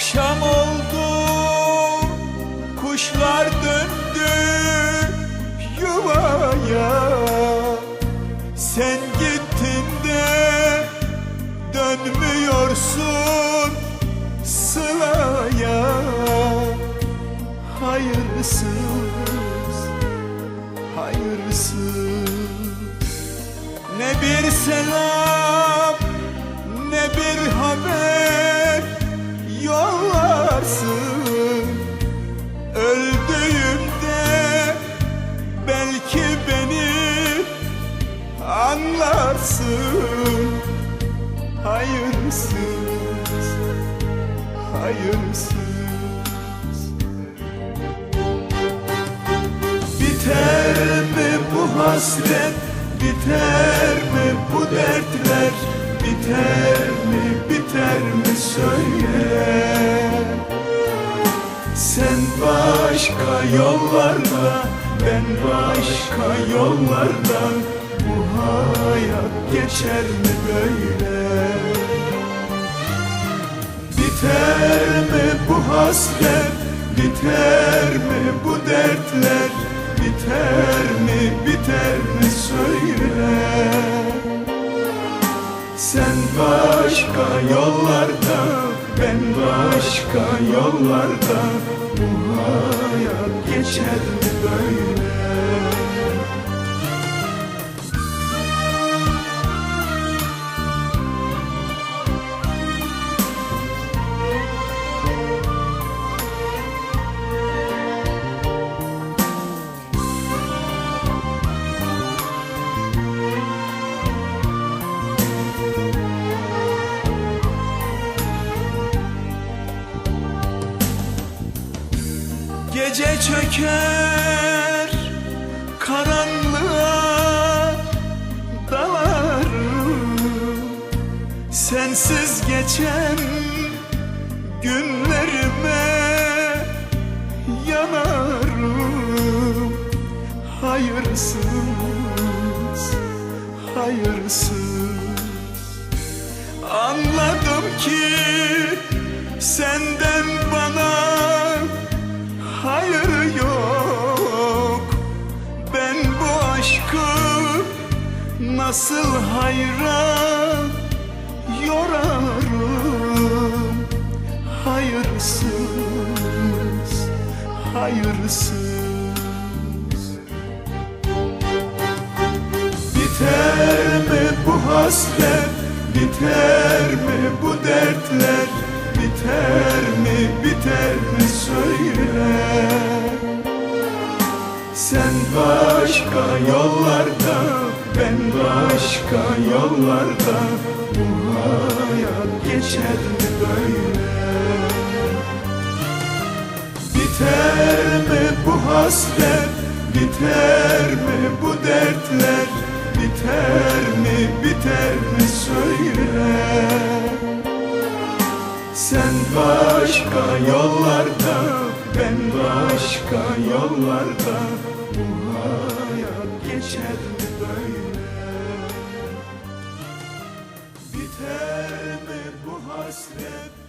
Akşam oldu Kuşlar döndü Yuvaya. Sen gittin de Dönmüyorsun Sılaya Hayırsız Hayırsız. Ne bir selam Ne bir haber Yollarsın Öldüğümde Belki beni Anlarsın. Hayırsız Hayırsız. Biter mi bu hasret? Biter mi bu dertler? Biter mi biter mi söyle Sen başka yollarda Ben başka yollarda Bu hayat geçer mi böyle? Biter mi bu hasret? Biter mi bu dertler? Biter mi biter mi söyle? Sen başka yollarda başka yollarda Bu hayat geçer mi böyle Gece çöker karanlığa dalarım. Sensiz geçen günlerime yanarım. Hayırsız, hayırsız. Anladım ki senden nasıl hayra yorarım. Hayırsız, hayırsız. Biter mi bu hasret? Biter mi bu dertler? Biter mi biter mi söyle Sen başka yollarda Ben başka yollarda Bu hayat geçer mi böyle? Biter mi bu hasret Biter mi bu dertler Biter mi biter mi söyle? Sen başka yollarda Ben başka yollarda Bu hayat geçer mi Biter mi bu hasret